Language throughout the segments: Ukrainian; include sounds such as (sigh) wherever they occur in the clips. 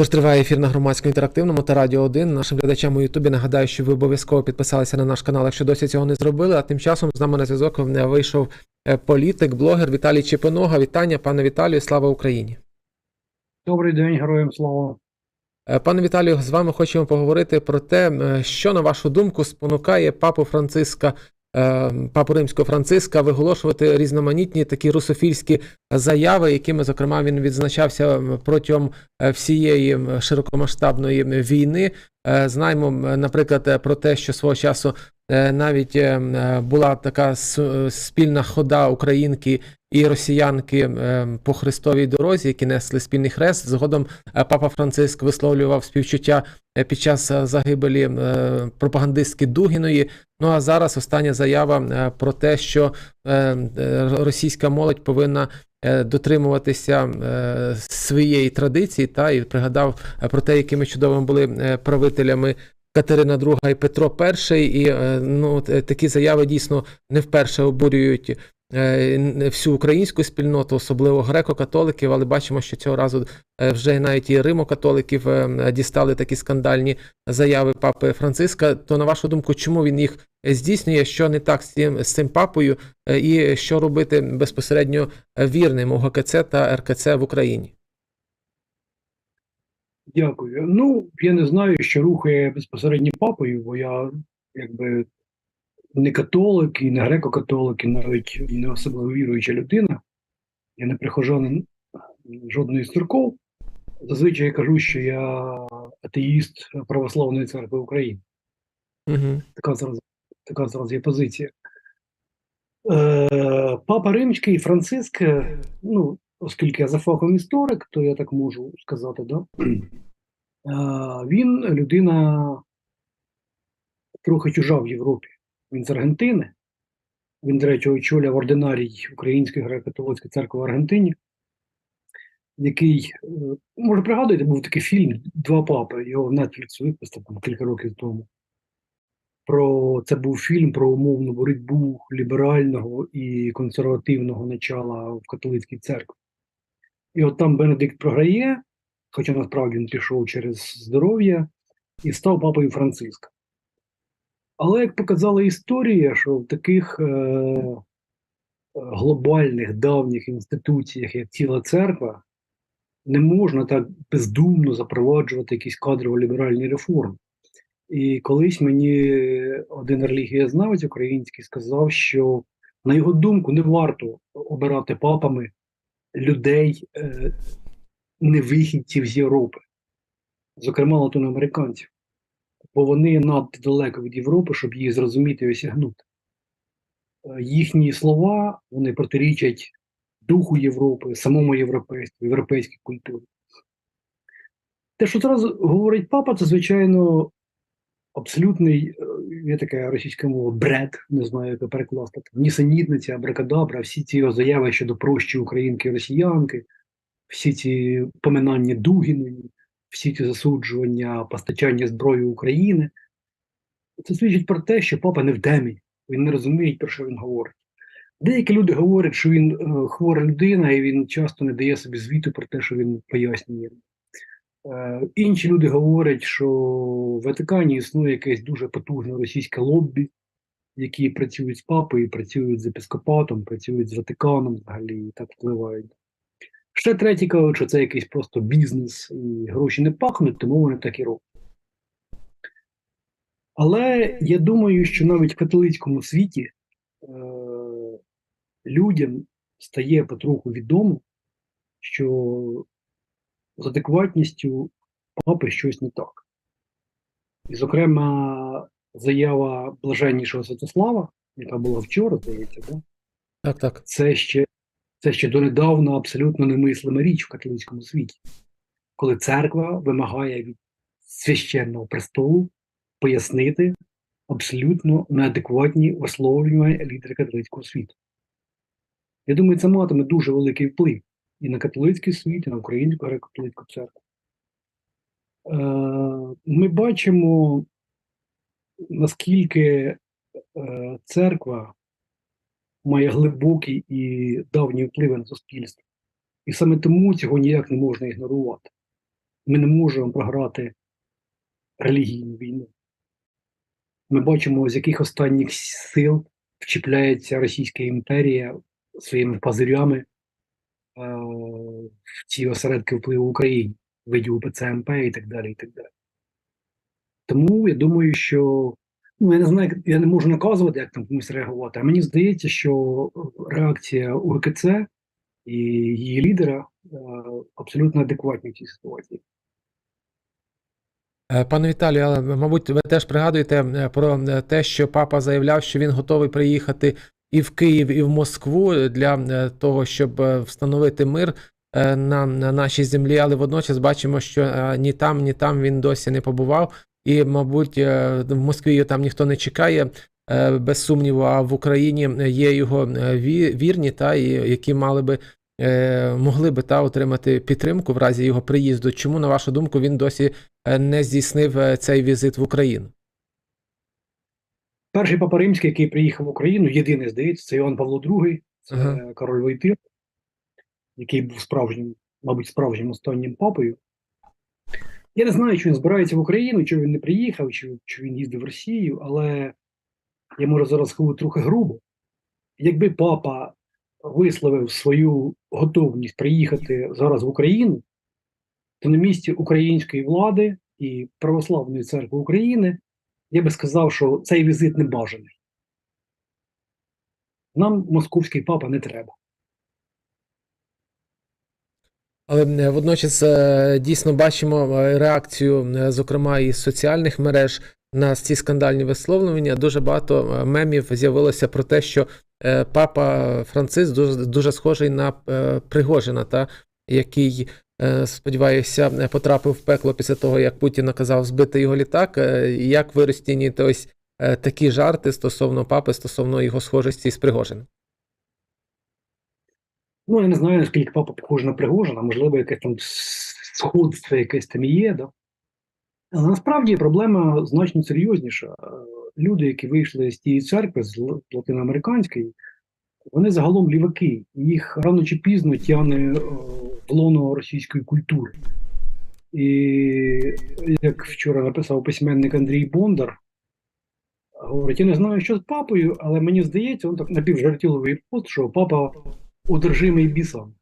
Отож, триває ефір на громадському інтерактивному та радіо 1. Нашим глядачам у Ютубі нагадаю, що ви обов'язково підписалися на наш канал, якщо досі цього не зробили. А тим часом з нами на зв'язок е, вийшов е, політик, блогер Віталій Чепинога. Вітання, пане Віталію, слава Україні. Добрий день, героям слава. Е, Пане Віталію, з вами хочемо поговорити про те, е, що на вашу думку спонукає папу Франциска, папу римського Франциска виголошувати різноманітні такі русофільські заяви, якими, зокрема, він відзначався протягом е, всієї широкомасштабної війни. Е, Знаємо, наприклад, е, про те, що свого часу е, навіть була така спільна хода українки і росіянки по Христовій дорозі, які несли спільний хрест. Згодом папа Франциск висловлював співчуття під час загибелі пропагандистки Дугіної. Ну а зараз остання заява про те, що російська молодь повинна е, дотримуватися е, своєї традиції, та і пригадав е, про те, якими чудовими були е, правителями. Катерина II і Петро І, і е, ну, такі заяви дійсно не вперше обурюють е, всю українську спільноту, особливо греко-католиків, але бачимо, що цього разу е, вже навіть і римо-католиків е, дістали такі скандальні заяви папи Франциска. То на вашу думку, чому він їх здійснює? Що не так з цим, з цим папою, е, і що робити безпосередньо вірним у ГКЦ та РКЦ в Україні? Дякую. Ну, я не знаю, що рухає безпосередньо папою, бо я якби не католик і не греко-католик, і навіть не особливо віруюча людина. Я не прихожанин жодної з церков. Зазвичай я кажу, що я атеїст Православної церкви України. Угу. Така зараз, така зараз є позиція. Е, Папа Римський Франциск, е, ну, оскільки я за фахом історик, то я так можу сказати, да? Е, він людина трохи чужа в Європі. Він з Аргентини. Він, до речі, очолював ординарій Української греко-католицької церкви в Аргентині, який, е, може, пригадуєте, був такий фільм Два папи, його в Netflix випустив там кілька років тому. Про це був фільм про умовну боротьбу ліберального і консервативного начала в католицькій церкві. І от там Бенедикт програє, хоча насправді він пішов через здоров'я, і став папою Франциска. Але як показала історія, що в таких е, глобальних давніх інституціях, як ціла церква, не можна так бездумно запроваджувати якісь кадрово-ліберальні реформи. І колись мені один релігієзнавець український сказав, що, на його думку, не варто обирати папами людей, е, невихідців з Європи, зокрема латиноамериканців, бо вони надто далеко від Європи, щоб її зрозуміти і осягнути. Е, Їхні слова вони протирічать духу Європи, самому європейству, європейській культурі. Те, що зараз говорить папа, це, звичайно, абсолютний, е, є така російська мова, бред, не знаю, як перекласти. Нісенітниця, абракадабра, всі ці заяви щодо прощі українки і росіянки, всі ці поминання Дугіної, всі ці засуджування постачання зброї України. Це свідчить про те, що папа не в темі, він не розуміє, про що він говорить. Деякі люди говорять, що він е, хвора людина, і він часто не дає собі звіту про те, що він пояснює. Е, Інші люди говорять, що в Ватикані існує якесь дуже потужне російське лоббі, які працюють з папою, працюють з епископатом, працюють з Ватиканом взагалі і так впливають. Ще треті кажуть, що це якийсь просто бізнес і гроші не пахнуть, тому вони так і роблять. Але я думаю, що навіть в католицькому світі е, людям стає потроху відомо, що з адекватністю папи щось не так. І, зокрема, заява блаженнішого Святослава, яка була вчора, здається, да? Так, так. це ще це ще донедавна абсолютно немислима річ в католицькому світі, коли церква вимагає від священного престолу пояснити абсолютно неадекватні висловлювання лідера католицького світу. Я думаю, це матиме дуже великий вплив і на католицький світ, і на українську греко-католицьку церкву. Е, Ми бачимо, наскільки е, церква має глибокі і давні впливи на суспільство. І саме тому цього ніяк не можна ігнорувати. ми не можемо програти релігійну війну. Ми бачимо, з яких останніх сил вчіпляється Російська імперія своїми пазирями е, в ці осередки впливу в Україні, в виді УПЦ МП і так далі. і так далі. Тому я думаю, що ну я не знаю, я не можу наказувати, як там комусь реагувати. А мені здається, що реакція УГКЦ і її лідера е, абсолютно адекватні в цій ситуації. Е, Пане Віталію, але мабуть, ви теж пригадуєте е, про е, те, що папа заявляв, що він готовий приїхати і в Київ, і в Москву для е, того, щоб е, встановити мир е, на, на нашій землі, але водночас бачимо, що е, ні там, ні там він досі не побував. І, мабуть, е, в Москві його там ніхто не чекає, е, без сумніву, а в Україні є його е, вірні, та, і які мали би е, могли би та отримати підтримку в разі його приїзду. Чому, на вашу думку, він досі е, не здійснив е, цей візит в Україну? Перший папа римський, який приїхав в Україну, єдиний, здається, це Іван Павло II, це Ага. король Войтир, який був справжнім, мабуть, справжнім останнім папою. Я не знаю, чи він збирається в Україну, чи він не приїхав, чи, чи він їздив в Росію, але я можу зараз сказати трохи грубо. Якби папа висловив свою готовність приїхати зараз в Україну, то на місці української влади і Православної церкви України я би сказав, що цей візит не бажаний. Нам московський папа не треба. Але е, водночас е, дійсно бачимо е, реакцію, зокрема із соціальних мереж на ці скандальні висловлювання. Дуже багато мемів з'явилося про те, що папа Франциск дуже, дуже схожий на Пригожина, та який, сподіваюся, потрапив в пекло після того, як Путін наказав збити його літак. Як ви розцінюєте ось такі жарти стосовно папи, стосовно його схожості з Пригожиним? Ну, я не знаю, наскільки папа похожий на Пригожина, можливо, якесь там сходство якесь там є, да? Але насправді проблема значно серйозніша. Е, Люди, які вийшли з тієї церкви, з латиноамериканської, вони загалом ліваки. Їх рано чи пізно тягне е, в лоно російської культури. І як вчора написав письменник Андрій Бондар, говорить: я не знаю, що з папою, але мені здається, він так напівжартівливий пост, що папа одержимий бісами.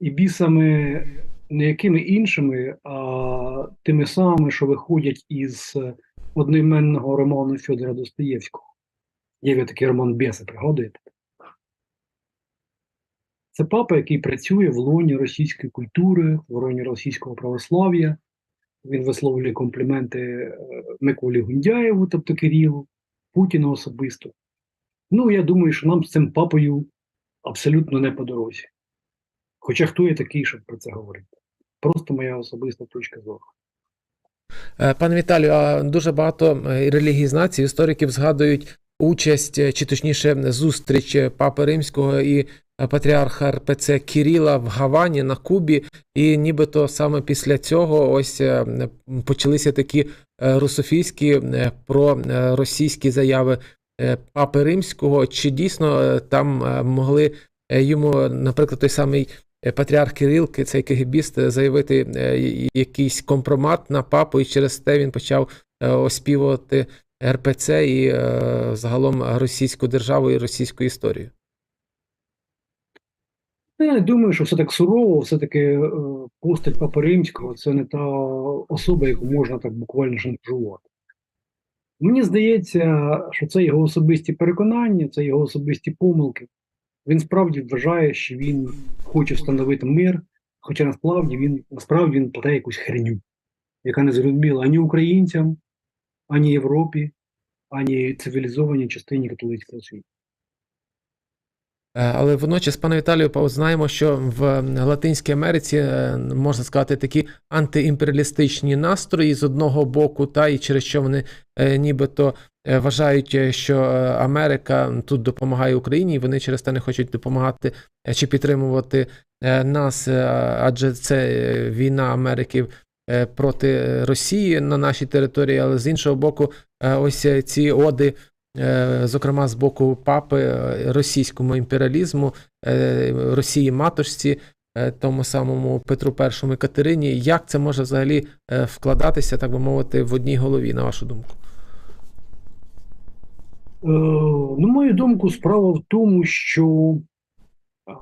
І бісами не якими іншими, а тими самими, що виходять із одноіменного роману Федора Достоєвського. Є такий роман Беси, пригадуєте? Це папа, який працює в лоні російської культури, в лоні російського православ'я. Він висловлює компліменти е, Миколі Гундяєву, тобто Кирилу, Путіна особисто. Ну, я думаю, що нам з цим папою абсолютно не по дорозі. Хоча хто я такий, щоб про це говорити? Просто моя особиста точка зору. Е, Пане Віталію, а дуже багато релігієзнацій, істориків згадують участь, е, чи точніше, зустріч е, Папи Римського і патріарха РПЦ Кіріла в Гавані на Кубі. І нібито саме після цього ось почалися такі русофійські е, про е, російські заяви Папи Римського. Чи дійсно е, там е, могли е, йому, наприклад, той самий е, патріарх Кирил, цей кегебіст, е, заявити е, якийсь компромат на папу, і через те він почав е, оспівувати РПЦ і е, загалом російську державу і російську історію. Ну, Я не думаю, що все так сурово, все-таки е, постать Папи Римського це не та особа, яку можна так буквально шантажувати. Мені здається, що це його особисті переконання, це його особисті помилки. Він справді вважає, що він хоче встановити мир, хоча насправді він насправді він плете якусь херню, яка не зрозуміла ані українцям, ані Європі, ані цивілізованій частині католицького світу. Е, Але водночас, пане Віталію, знаємо, що в Латинській Америці е, можна сказати такі антиімперіалістичні настрої з одного боку, та і через що вони е, нібито вважають, що Америка тут допомагає Україні, і вони через те не хочуть допомагати чи підтримувати нас, адже це війна Америки проти Росії на нашій території. Але з іншого боку, ось ці оди зокрема з боку папи е, російському імперіалізму, е, Росії матушці, е, тому самому Петру І Катерині. Як це може взагалі е, вкладатися, так би мовити, в одній голові, на вашу думку? Е, На мою думку, справа в тому, що е,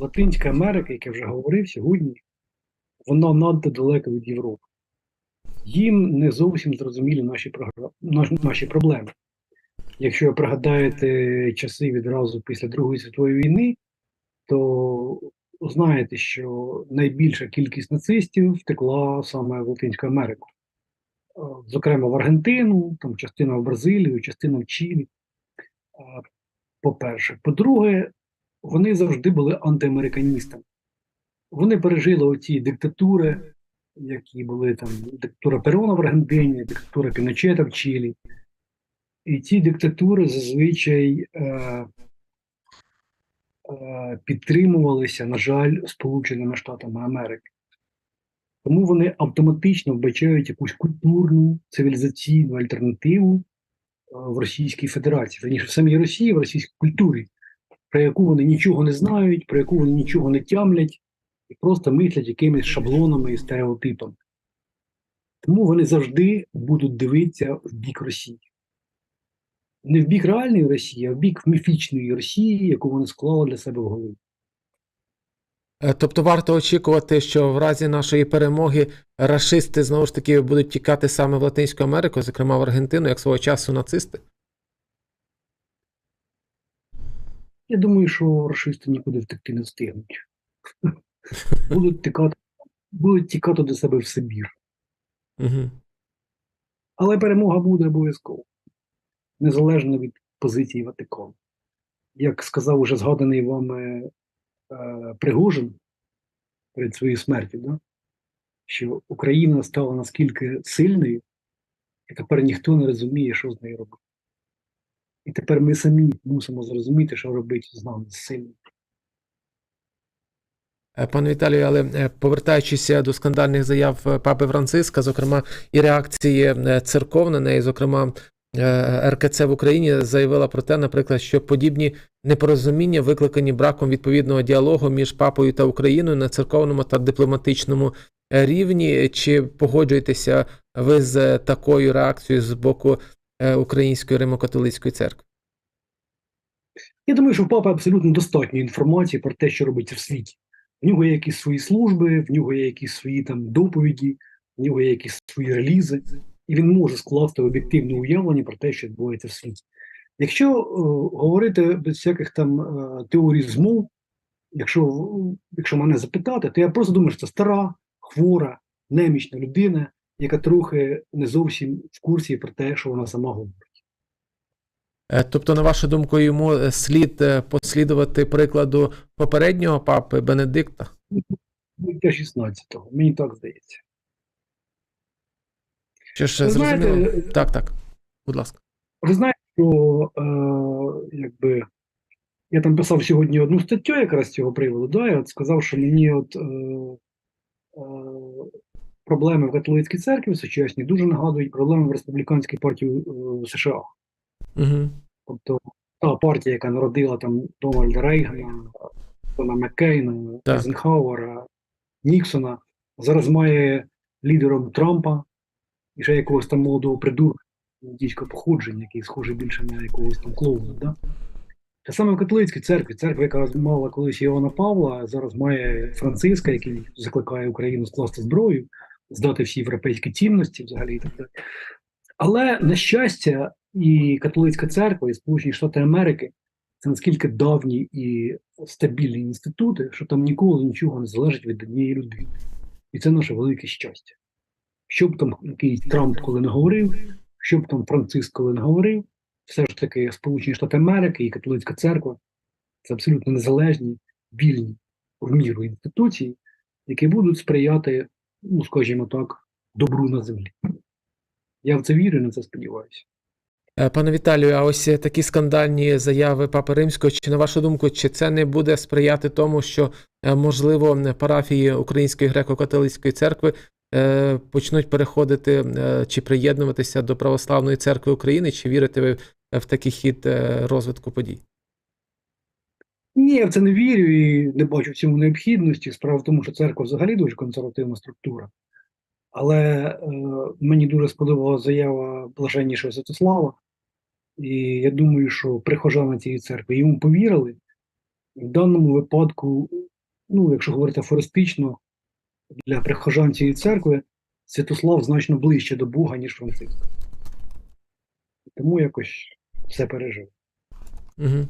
Латинська Америка, як я вже говорив сьогодні, вона надто далека від Європи. Їм не зовсім зрозумілі наші, програ- наші проблеми. Якщо ви пригадаєте часи відразу після Другої світової війни, то знаєте, що найбільша кількість нацистів втекла саме в Латинську Америку. Зокрема, в Аргентину, там частина в Бразилію, частина в Чилі. По-перше. По-друге, вони завжди були антиамериканістами. Вони пережили оці диктатури, які були там диктатура Перона в Аргентині, диктатура Піночета в Чилі. І ці диктатури зазвичай е, е, підтримувалися, на жаль, Сполученими Штатами Америки. Тому вони автоматично вбачають якусь культурну, цивілізаційну альтернативу е, в Російській Федерації, верніше в самій Росії, в російській культурі, про яку вони нічого не знають, про яку вони нічого не тямлять і просто мислять якимись шаблонами і стереотипами. Тому вони завжди будуть дивитися в бік Росії. Не в бік реальної Росії, а в бік міфічної Росії, яку вони склали для себе в голові. Е, Тобто варто очікувати, що в разі нашої перемоги рашисти знову ж таки будуть тікати саме в Латинську Америку, зокрема в Аргентину, як свого часу нацисти. Я думаю, що расисти нікуди втекти не встигнуть. (laughs) Будуть тікати, будуть тікати до себе в Сибір. Угу. Але перемога буде обов'язково, незалежно від позиції Ватикану. Як сказав уже згаданий вами е, Пригожин перед своєю смертю, да? що Україна стала наскільки сильною, і тепер ніхто не розуміє, що з нею робити. І тепер ми самі мусимо зрозуміти, що робити з нами з сильним. Е, Пане Віталію, але е, повертаючись до скандальних заяв е, папи Франциска, зокрема, і реакції е, церков на неї, зокрема, е, РКЦ в Україні заявила про те, наприклад, що подібні непорозуміння викликані браком відповідного діалогу між папою та Україною на церковному та дипломатичному е, рівні. Чи погоджуєтеся ви з е, такою реакцією з боку е, Української Римо-католицької церкви? Я думаю, що в папи абсолютно достатньо інформації про те, що робиться в світі. В нього є якісь свої служби, в нього є якісь свої там доповіді, в нього є якісь свої релізи, і він може скласти об'єктивне уявлення про те, що відбувається в світі. Якщо е, говорити без всяких там е, теорій змов, якщо, якщо мене запитати, то я просто думаю, що це стара, хвора, немічна людина, яка трохи не зовсім в курсі про те, що вона сама говорить. Е, Тобто, на вашу думку, йому е, слід е, послідувати прикладу попереднього папи Бенедикта? 16-го, мені так здається. Що ж зрозуміло? Так, так. Будь ласка. Ви знаєте, що е, якби я там писав сьогодні одну статтю якраз з цього приводу, да, я от сказав, що мені от е, е, проблеми в католицькій церкві сучасні дуже нагадують проблеми в республіканській партії е, США. Угу. Тобто та партія, яка народила там Дональда Рейгана, Тона Маккейна. Eisenhowera, Ніксона, зараз має лідером Трампа і ще якогось там молодого придурка індійського походження, який схожий більше на якогось там клоуна. Да? Те саме в католицькій церкві, церква, яка мала колись Іоанна Павла, зараз має Франциска, який закликає Україну скласти зброю, здати всі європейські цінності взагалі і так далі. Але на щастя, і католицька церква, і Сполучені Штати Америки це наскільки давні і стабільні інститути, що там ніколи нічого не залежить від однієї людини. І це наше велике щастя. Що б там якийсь Трамп коли не говорив, що б там Франциск коли не говорив, все ж таки Сполучені Штати Америки і католицька церква це абсолютно незалежні, вільні в міру інституції, які будуть сприяти, ну скажімо так, добру на землі. Я в це вірю на це сподіваюся. Е, Пане Віталію, а ось такі скандальні заяви Папи Римського, чи на вашу думку, чи це не буде сприяти тому, що е, можливо парафії Української греко-католицької церкви почнуть переходити е, чи приєднуватися до Православної церкви України, чи вірите ви в такий хід е, розвитку подій? Ні, я в це не вірю і не бачу в цьому необхідності. Справа в тому, що церква взагалі дуже консервативна структура. Але е, мені дуже сподобалася заява блаженнішого Святослава. І я думаю, що прихожани цієї церкви йому повірили. В даному випадку, ну, якщо говорити афористично, для прихожан цієї церкви Святослав значно ближче до Бога, ніж Франциск. Тому якось все пережив. Угу.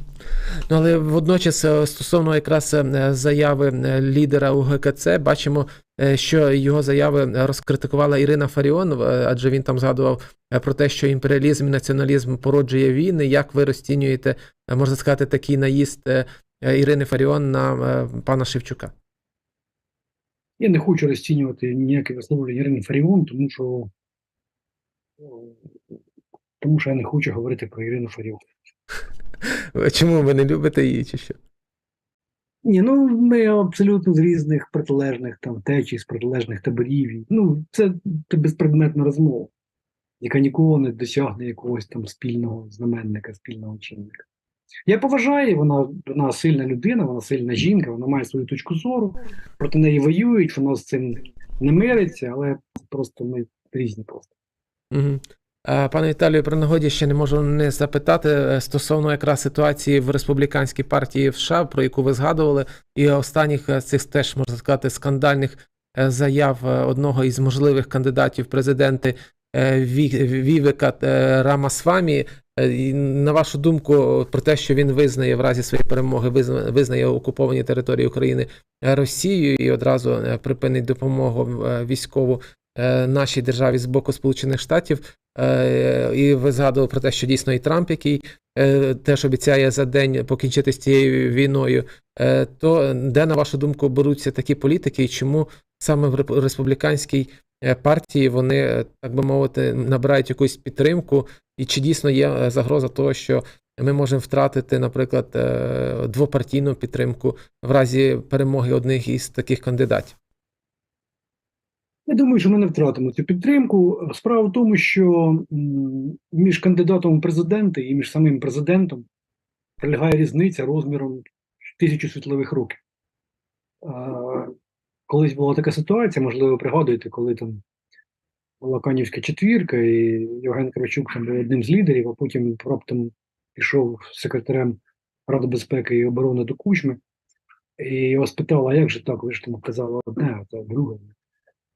Ну, але водночас, е, стосовно якраз е, заяви е, лідера УГКЦ, бачимо, що його заяви розкритикувала Ірина Фаріон, адже він там згадував про те, що імперіалізм і націоналізм породжує війни. Як ви розцінюєте, можна сказати, такий наїзд Ірини Фаріон на пана Шевчука? Я не хочу розцінювати ніяке висловлення Ірини Фаріон, тому що, е, тому що я не хочу говорити про Ірину Фаріон. Чому ви не любите її чи що? Ні, ну ми абсолютно з різних протилежних там течій, з протилежних таборів. Ну, це, це безпредметна розмова, яка ніколи не досягне якогось там спільного знаменника, спільного чинника. Я поважаю, вона, вона сильна людина, вона сильна жінка, вона має свою точку зору, проти неї воюють, вона з цим не мириться, але просто ми різні просто. Угу. Пане Віталію, при нагоді ще не можу не запитати е, стосовно якраз ситуації в республіканській партії в США, про яку ви згадували, і останніх е, цих теж можна сказати скандальних заяв одного із можливих кандидатів президенти Вівека е, Рамасвамі. Е, На вашу думку, про те, що він визнає в разі своєї перемоги, визнає окуповані території України е, Росією і одразу е, припинить допомогу е, військову е, нашій державі з боку Сполучених Штатів. Е, І ви згадували про те, що дійсно і Трамп, який е, теж обіцяє за день покінчити з цією війною. Е, То де, на вашу думку, беруться такі політики, і чому саме в республіканській е, партії вони, е, так би мовити, набирають якусь підтримку, і чи дійсно є е, загроза того, що ми можемо втратити, наприклад, е, двопартійну підтримку в разі перемоги одних із таких кандидатів? Я думаю, що ми не втратимо цю підтримку. Справа в тому, що між кандидатом у президенти і між самим президентом прилягає різниця розміром тисячу світлових років. Колись була така ситуація, можливо, пригадуєте, коли там була Канівська четвірка, і Євген Кравчук був одним з лідерів, а потім раптом пішов секретарем Ради безпеки і оборони до Кучми. І його спитали, а як же так? Ви ж там казали одне, а це друге.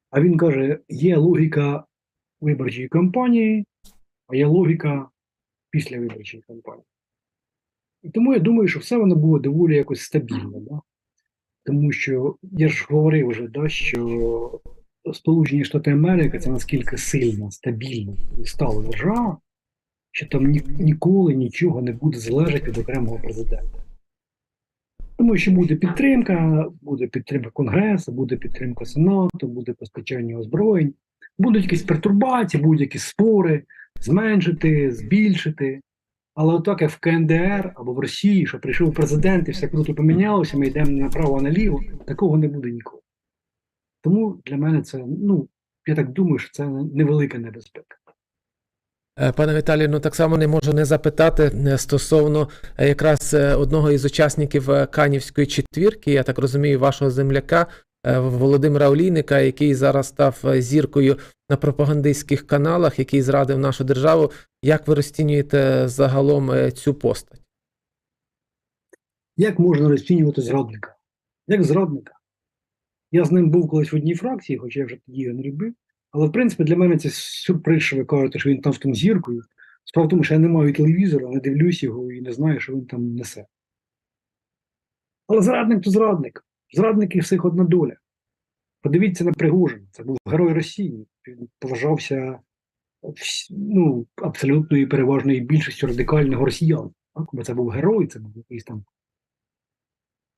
А він каже: є логіка виборчої кампанії, а є логіка після виборчої кампанії. І тому я думаю, що все воно було доволі якось стабільно. Да? Тому що я ж говорив вже, да, що Сполучені Штати Америки це наскільки сильна, стабільна і стала держава, що там ні, ніколи нічого не буде залежати від окремого президента. Тому що буде підтримка, буде підтримка Конгресу, буде підтримка Сенату, буде постачання озброєнь, будуть якісь пертурбації, будуть якісь спори, зменшити, збільшити. Але отак, як в КНДР або в Росії, що прийшов президент і все круто помінялося, ми йдемо направо наліво, такого не буде ніколи. Тому для мене це, ну, я так думаю, що це невелика небезпека. Е, Пане Віталію, ну так само не можу не запитати е, стосовно е, якраз одного із учасників Канівської четвірки, я так розумію, вашого земляка Володимира Олійника, який зараз став е, зіркою на пропагандистських каналах, який зрадив нашу державу. Як ви розцінюєте загалом е, цю постать? Як можна розцінювати зрадника? Як зрадника? Я з ним був колись в одній фракції, хоча я вже тоді його не любив. Але в принципі для мене це сюрприз, що ви кажете, що він там з тим зіркою. Справа в тому, що я не маю телевізора, не дивлюсь його і не знаю, що він там несе. Але зрадник то зрадник. Зрадників всіх одна доля. Подивіться на Пригожина. Це був герой Росії. Він поважався ну, абсолютною переважною більшістю радикальних росіян. Так? Бо це був герой, це був якийсь там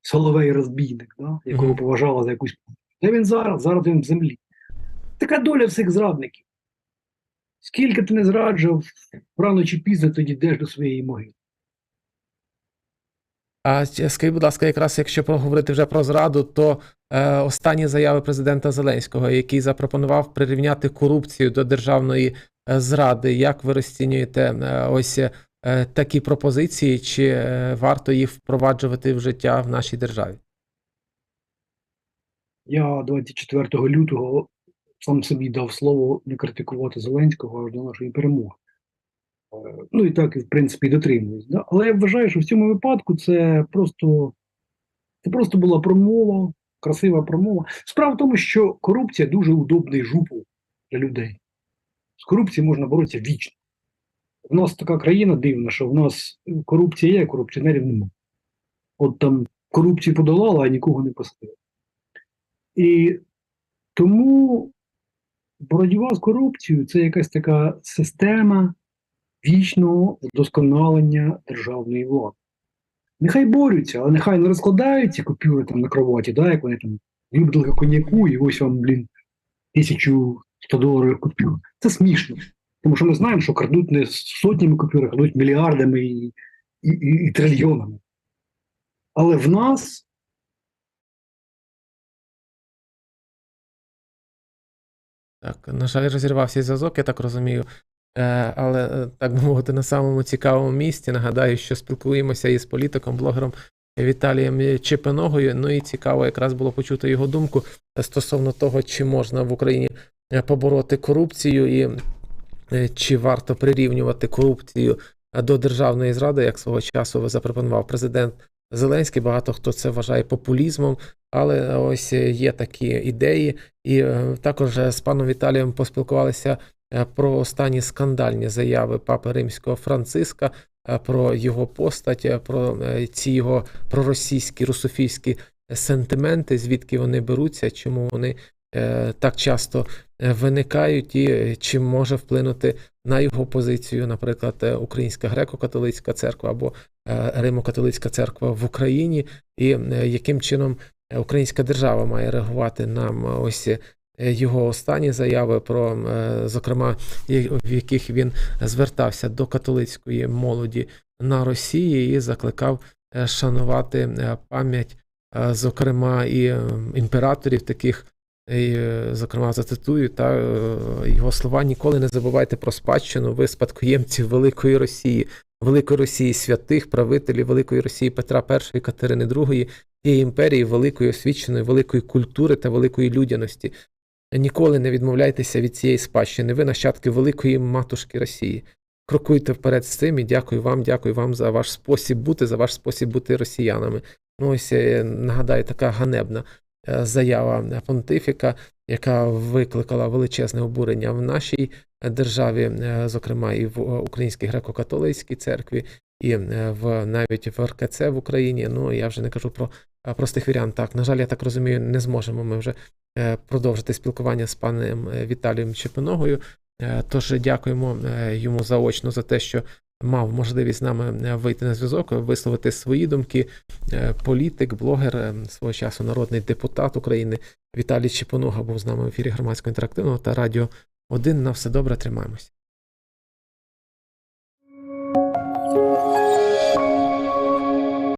соловей розбійник, да? якого Мгм. поважали за якусь. Де він зараз? Зараз він в землі. Така доля всіх зрадників. Скільки ти не зраджував, рано чи пізно ти дійдеш до своєї могили. А скажіть, будь ласка, якраз якщо проговорити вже про зраду, то е, останні заяви президента Зеленського, який запропонував прирівняти корупцію до державної е, зради, як ви розцінюєте е, ось е, такі пропозиції, чи е, варто їх впроваджувати в життя в нашій державі? Я 24 лютого сам собі дав слово не критикувати Зеленського аж до нашої перемоги. Ну і так, в принципі, дотримуюсь. Да? Але я вважаю, що в цьому випадку це просто, це просто була промова, красива промова. Справа в тому, що корупція дуже удобний жупу для людей. З корупцією можна боротися вічно. У нас така країна дивна, що в нас корупція є, а корупціонерів немає. От там корупцію подолала, а нікого не посадила. І тому боротьба з корупцією це якась така система вічного вдосконалення державної влади. Нехай борються, але нехай не розкладають ці купюри там на кроваті, да, як вони там вибрали коньяку, і ось вам, блін, 1100 доларів купюр. Це смішно. Тому що ми знаємо, що крадуть не сотнями купюр, а крадуть мільярдами і, і, і, і трильйонами. Але в нас Так, на жаль, розірвався зв'язок, я так розумію. Е, Але е, так би мовити, на самому цікавому місці. Нагадаю, що спілкуємося із політиком, блогером Віталієм Чепиногою. Ну і цікаво якраз було почути його думку стосовно того, чи можна в Україні е, побороти корупцію і чи варто прирівнювати корупцію до державної зради, як свого часу запропонував президент Зеленський. Багато хто це вважає популізмом, але ось є такі ідеї. І також з паном Віталієм поспілкувалися про останні скандальні заяви папи римського Франциска, е, про його постать, е, про е, ці його проросійські русофільські сентименти, звідки вони беруться, чому вони е, так часто е, виникають, і е, чи може вплинути на його позицію, наприклад, е, Українська греко-католицька церква або е, Римо-католицька церква в Україні, і е, яким чином е, українська держава має реагувати на ось е, його останні заяви про, е, зокрема, в яких він звертався до католицької молоді на Росії і закликав е, шанувати е, пам'ять, зокрема, і імператорів таких. І, зокрема, зацитую та його слова: ніколи не забувайте про спадщину. Ви спадкоємці Великої Росії, Великої Росії святих, правителів Великої Росії Петра І, Катерини II, тієї імперії великої освіченої, великої культури та великої людяності. Ніколи не відмовляйтеся від цієї спадщини. Ви нащадки великої матушки Росії. Крокуйте вперед з цим і дякую вам, дякую вам за ваш спосіб бути, за ваш спосіб бути росіянами. Ну ось е, нагадаю, така ганебна е, заява понтифіка, яка викликала величезне обурення в нашій державі, е, зокрема і в Українській греко-католицькій церкві, і е, в навіть в РКЦ в Україні. Ну я вже не кажу про простих вірян. Так, на жаль, я так розумію, не зможемо ми вже е, продовжити спілкування з паном е, Віталієм Чепиногою. Тож дякуємо йому заочно за те, що мав можливість з нами вийти на зв'язок, висловити свої думки. Політик, блогер, свого часу народний депутат України Віталій Чепинога був з нами в ефірі громадського інтерактивного та радіо 1. На все добре, тримаємось.